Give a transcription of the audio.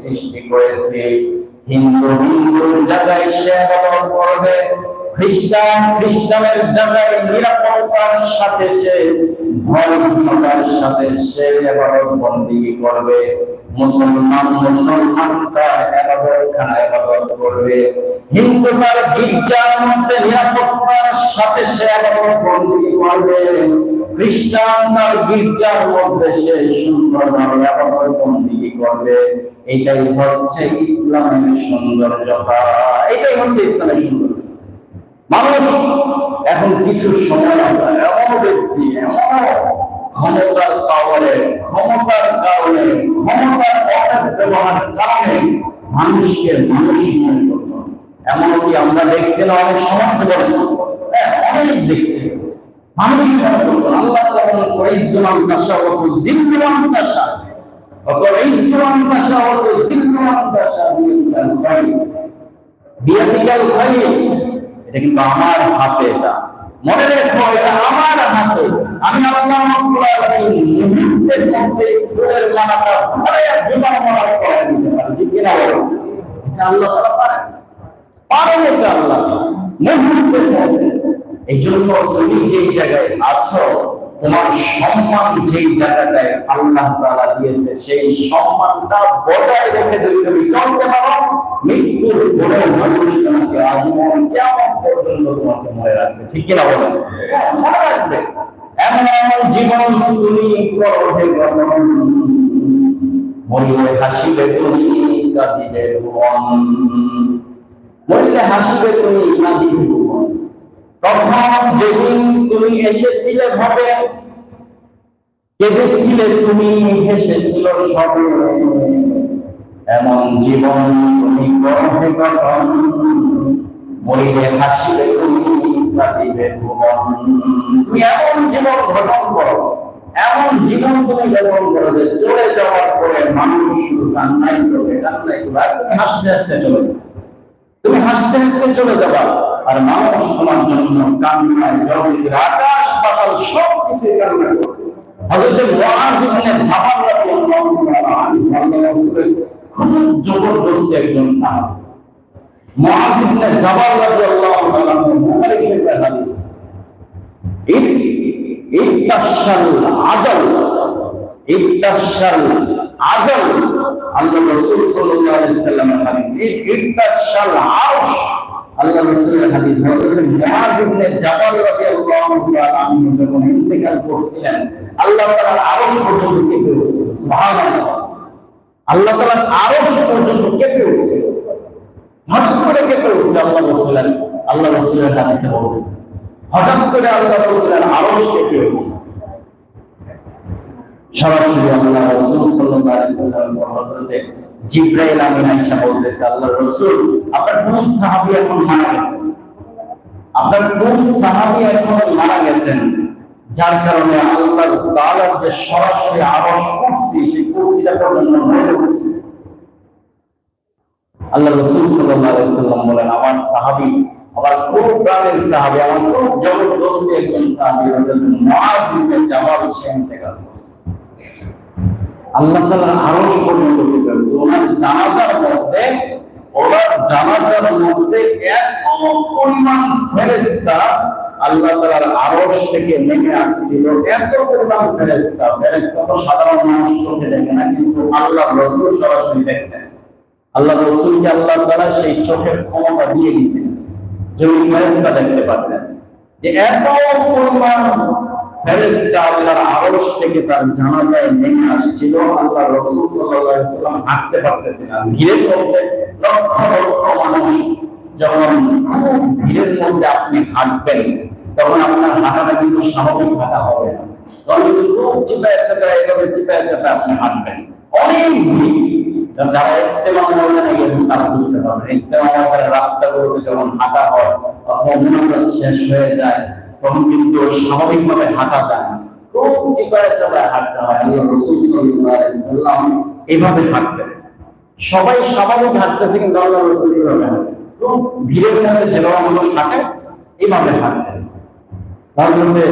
সৃষ্টি করেছি। হিন্দু হিন্দুর জায়গায় সে আবাদত করবে। খ্রিস্টান খ্রিস্টানের জায়গায় নিরাপত্তার সাথে সে ভয়হীনতার সাথে সে বন্দী করবে। মুসলমান মুসলমান তার আবাদত করবে। হিন্দু তার গির্জার মধ্যে নিরাপত্তার সাথে সে আবাদত বন্দী করবে। খ্রিস্টান তার গির্জার মধ্যে সে আবাদত বন্দী করবে? এটাই হচ্ছে ইসলামের সৌন্দর্যতা। এটাই হচ্ছে ইসলামের সৌন্দর্য মানুষ এখন কিছু সময় এমন দেখছি, এমন ক্ষমতার কারণে ক্ষমতার কারণে, ক্ষমতার অপব্যবহারের কারণে মানুষকে মানুষ মনে এমনকি আমরা দেখছি না, অনেক বলেন হ্যাঁ অনেক দেখছি। মানুষ মনে করতো আল্লাহ তাআলা করে ইসলাম কাশা অত জিল্লাম কাশা অত ইসলাম কাশা অত জিল্লাম কাশা বিয়াদিকাল খাইর। এটা কিন্তু আমার হাতে এটা। মনে রেখো, এটা আমার হাতে। আমি আল্লাহ আল্লাহ। মুহূর্তের মধ্যে। এই জন্য তুমি যেই জায়গায় আছো তোমার সম্মান যেই জায়গাটায় আল্লাহ তাআলা দিয়েছে সেই সম্মানটা বজায় রেখে যদি তুমি চলতে পারো মৃত্যুর পরে মানুষ তোমাকে আজীবন কেমন পর্যন্ত তোমাকে মনে রাখবে? ঠিক কিনা বলেন হ্যাঁ, মনে রাখবে। এমন এমন জীবন তুমি করো হে গঠন মরিলে হাসিবে তুমি কাঁদিবে মরিলে হাসিবে তুমি কাঁদিবে তখন যেদিন তুমি এসেছিলে ভাবে কেঁদেছিলে তুমি হেসেছিল সবে। এমন জীবন তুমি গর্ভে গঠন মরিলে হাসিলে তুমি কাঁদিবে ভুবন। তুমি এমন জীবন গঠন করো, এমন জীবন তুমি গঠন করো যে চলে যাওয়ার পরে মানুষ কান্নাই করবে কান্নাই করবে। তুমি হাসতে হাসতে চলে যাবে। তুমি হাসতে হাসতে চলে যাবা। আর মানুষ তোমার জন্য কান্নায় জগতের আকাশ পাতাল সব কিছু কান্না করবে। খুব জবরদস্ত ইত্তাশাল আজাল আল্লাহ রাসূল সাল্লাল্লাহু আলাইহি ওয়াসাল্লামের হাদিস ইত্তাশাল আরশ আল্লাহ রাসূলের হাদিস হযরত আল্লাহ তাআলা আরশ পর্যন্ত কেঁপে উঠছিল আল্লাহ তাআলা আরশ পর্যন্ত কেঁপে হঠাৎ করে কেঁপে আল্লাহ আল্লাহ রাসূলের হাদিসে বলতেছে হঠাৎ করে আল্লাহ রাসূলের আরশ কেঁপে সরাসরি আল্লাহ রাসূল হযরতে জিব্রাইল আমিন আয়েশা বলতেছে আল্লাহ রাসূল। আপনার কোন সাহাবী এখন মারা গেছেন আপনার কোন সাহাবী এখন মারা যার কারণে আল্লাহ যে সরাসরি আরশ কুরসি, সেই কুরসিটা পর্যন্ত আল্লাহ রাসূল ওয়াসাল্লাম বলেন, আমার সাহাবী, আমার খুব প্রাণের সাহাবী, আমার খুব জবরদস্ত একজন সাহাবী ইন্তেকাল করছে আল্লাহ তাআলা আরশ পর্যন্ত ওনার জানাজার মধ্যে, ওনার জানাজার মধ্যে এত পরিমাণ ফেরেশতা আল্লাহ তাআলার আরশ থেকে নেমে আসছিল। এত পরিমাণ ফেরেশতা। ফেরেশতা তো সাধারণ মানুষ চোখে দেখে না, কিন্তু আল্লাহ রাসূল সরাসরি দেখতেন আল্লাহ রাসূলকে আল্লাহ তাআলা সেই চোখের ক্ষমতা দিয়ে দিয়েছেন, যে উনি ফেরেশতা দেখতে পারতেন? যে এত পরিমাণ ফেরেশতা আল্লাহর আরশ রাস্তাগুলোতে যখন হাঁটা হয় তখন শেষ হয়ে যায়। তখন কিন্তু স্বাভাবিকভাবে হাঁটা যায় না। খুব চিপায় চাপায় হাঁটতে হয়। আল্লাহ রসুল সাল্লাল্লাহু আলাইহি সাল্লাম এভাবে হাঁটতেছে। সবাই স্বাভাবিক হাঁটতেছে কিন্তু আল্লাহ রসুল এভাবে হাঁটতেছে। খুব ভিড়ের মধ্যে যেভাবে মানুষ হাঁটে এইভাবে হাঁটতেছে। তার মধ্যে